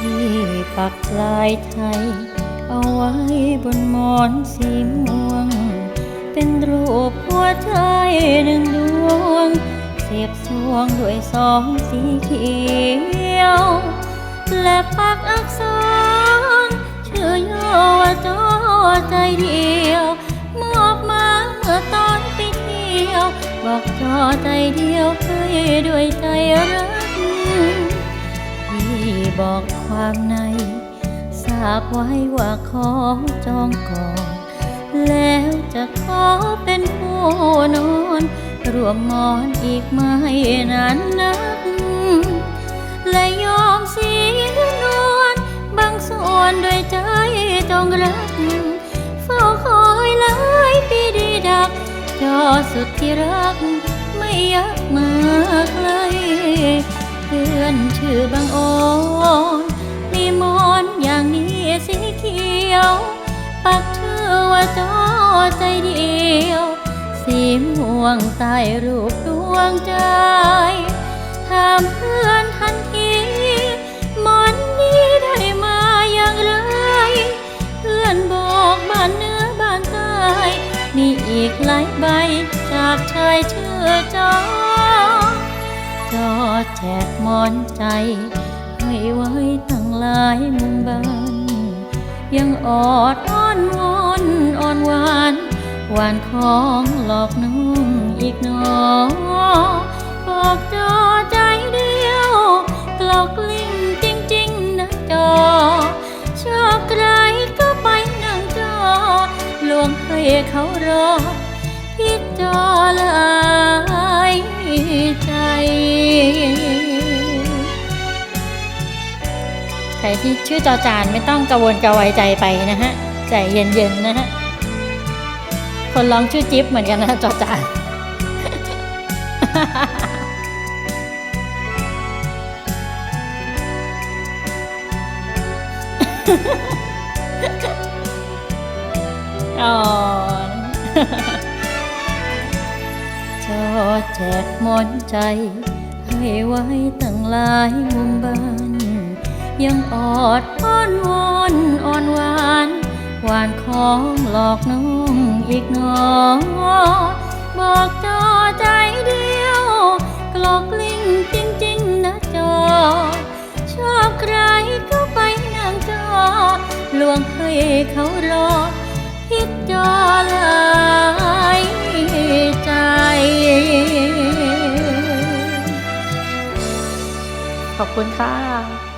ที่ปักลายไทย เอาไว้บนหมอนสีม่วง เป็นรูปหัวใจหนึ่งดวง เสียบสวงด้วยสองสีเขียว และปักอักษร ชื่อย่อว่าจอใจเดียว มอบมาเมื่อตอนไปเที่ยว บอกจอใจเดียวให้ด้วยใจรัก บอกความใน ทราบไว้ว่าขอจองก่อน แล้วจะขอเป็นผู้นอนรวมหมอนอีกไม่นานนัก และยอมเสียนวลบางส่วนด้วยใจจองรัก เฝ้าคอยหลายปีดีดักจอสุดที่รัก นชื่อบางโอนมีมอนอย่างนี้สีเขียว ปักชื่อว่าจอใจเดียว สีม่วงใต้รูปดวงใจถามเพื่อนทันทีหมอนนี้ได้มาอย่างไร เพื่อนบอกบ้านเนื้อบ้านใต้มีอีกหลายใบจากชายชื่อจอ จอแจกมอนใจให้ไว้ตั้งหลายมุมบ้าน ยังออดอ้อนวอนอ่อนหวานหวานของหลอกน้องอีกหนอบอกจอใจเดียวกลอกลิ้งจริงๆนะจอ ชอบใครก็ไปนั่งจอ ลวงให้เขารอที่จอลา ใจใครที่ชื่อจอจานไม่ต้องกระวนกระวายใจไปนะฮะ ใจเย็นๆนะฮะ คนร้องชื่อจิ๊บเหมือนกันนะจอจานอ๋อ จอแจกหมอนใจ ให้ไว้ตั้งหลายมุมบ้าน ยังออดอ้อนวอนอ่อนหวานหวานของหลอกน้องอีกหนอบอกจอใจเดียวกลอกลิ้งจริงๆนะจอ ชอบใครก็ไปนั่งจอลวงให้เขารอพิจอหลาย ขอบคุณค่ะ